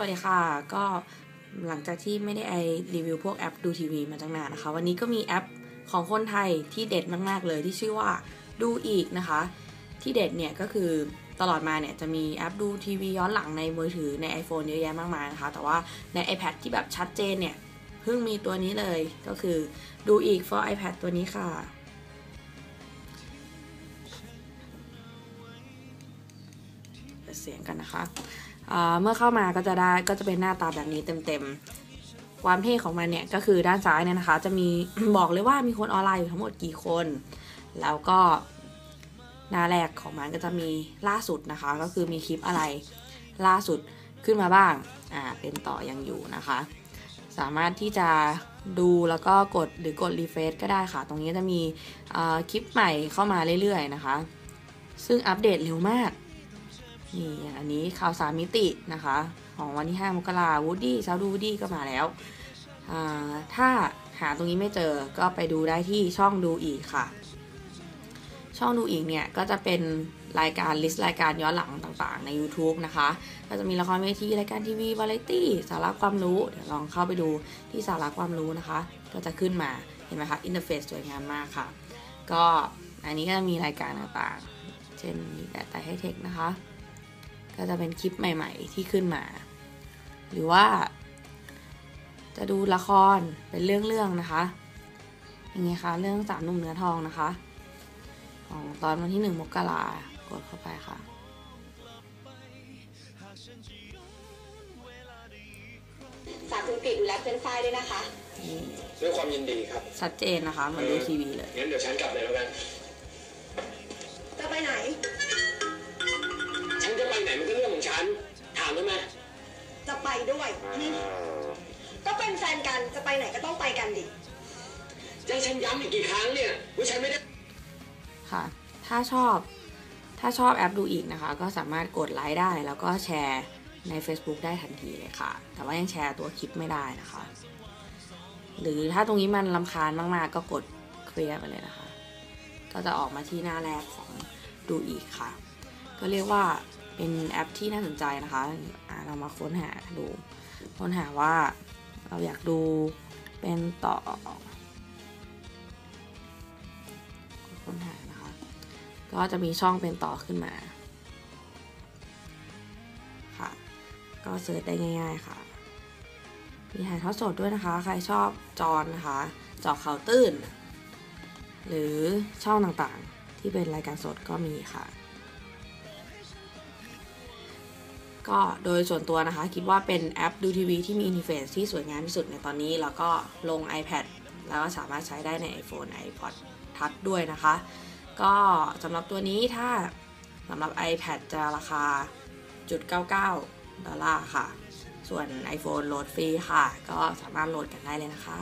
วัสดีค่ะ ก็หลังจากที่ไม่ได้ไอรีวิวพวกแอปดูทีวีมาตั้งนานนะคะ วันนี้ก็มีแอปของคนไทยที่เด็ดมากๆเลยที่ชื่อว่าดูอีกนะคะ ที่เด็ดเนี่ยก็คือตลอดมาเนี่ยจะมีแอปดูทีวีย้อนหลังในมือถือใน iPhone เยอะแยะมากมายนะคะ แต่ว่าใน iPad ที่แบบชัดเจนเนี่ย เพิ่งมีตัวนี้เลยก็คือดูอีก for iPad ตัวนี้ค่ะเสียงกันนะคะ เมื่อเข้ามาก็จะได้ก็จะเป็นหน้าตาแบบนี้เต็มๆ ความเท่ของมันเนี่ยก็คือด้านซ้ายเนี่ยนะคะ จะมีบอกเลยว่ามีคนออนไลน์อยู่ทั้งหมดกี่คน แล้วก็หน้าแรกของมันก็จะมีล่าสุดนะคะ ก็คือมีคลิปอะไรล่าสุดขึ้นมาบ้าง อ่า เป็นต่อยังอยู่นะคะ สามารถที่จะดูแล้วก็กดหรือกดรีเฟซก็ได้ค่ะ ตรงนี้จะมีคลิปใหม่เข้ามาเรื่อยๆนะคะ ซึ่งอัปเดตเร็วมาก นี่อันนี้ข่าวสามมิตินะคะ ของวันที่ 5 มกราวูดดี้ซาวดูวูดดี้ก็มาแล้ว ถ้าหาตรงนี้ไม่เจอก็ไปดูได้ที่ช่องดูอีกค่ะ ช่องดูอีกเนี่ย ก็จะเป็นรายการลิสต์รายการย้อนหลังต่างๆ ใน YouTube นะคะ ก็จะมีละครเวทีรายการทีวีวาไรตี้สาระความรู้ เดี๋ยวลองเข้าไปดูที่สาระความรู้นะคะ ก็จะขึ้นมาเห็นไหมคะอินเทอร์เฟซสวยงามมากค่ะ ก็อันนี้ก็จะมีรายการต่างๆ เช่นมีแต่ไตให้เทคนะคะ ก็จะเป็นคลิปใหม่ๆที่ขึ้นมา หรือว่า จะดูละครเป็นเรื่องๆนะคะอย่างเงี้ยค่ะเรื่องสามหนุ่มเนื้อทองนะคะของตอนวันที่หนึ่งมกรากดเข้าไปค่ะ ฝากคุณกฤษดูแลเพื่อนฝ้ายด้วยนะคะ นี่ด้วยความยินดีครับชัดเจนนะคะเหมือนดูทีวีเลย งั้นเดี๋ยวฉันกลับเลยแล้วกัน จะไปไหนฉัน จะไปไหนมันก็เรื่องของฉัน ถามได้ไหมจะไปด้วยก็เป็นแฟนกันจะไปไหนก็ต้องไปกันดิ จะให้ฉันย้ำอีกกี่ครั้งเนี่ยว่าฉันไม่ได้ ค่ะ ถ้าชอบ ถ้าชอบแอปดูอีกนะคะ ก็สามารถกดไลค์ได้ แล้วก็แชร์ใน Facebook ได้ทันทีเลยค่ะ แต่ว่ายังแชร์ตัวคลิปไม่ได้นะคะ หรือถ้าตรงนี้มันลำคาญมากๆ ก็กดเคลียร์ไปเลยนะคะ ก็จะออกมาที่หน้าแรกของดูอีกค่ะ ก็เรียกว่า เป็นแอปที่น่าสนใจนะคะเรามาค้นหาดู ค้นหาว่าเราอยากดูเป็นต่อค้นหานะคะ ก็จะมีช่องเป็นต่อขึ้นมาค่ะ ก็เสิร์ชได้ง่าย ๆค่ะ มีถ่ายทอดสดด้วยนะคะ ใครชอบจอนนะคะจาะข่าวตื้น หรือช่องต่างๆที่เป็นรายการสดก็มีค่ะ ก็โดยส่วนตัวนะคะ คิดว่าเป็นแอปดูทีวีที่มีอินเทอร์เฟซที่สวยงามที่สุดในตอนนี้ แล้วก็ลง iPad แล้วก็สามารถใช้ได้ใน iPhone iPod Touch ด้วยนะคะ ก็สำหรับตัวนี้ถ้าสำหรับ iPad จะราคาจุด99ดอลลาร์ค่ะ ส่วน iPhone โหลดฟรีค่ะ ก็สามารถโหลดกันได้เลยนะคะ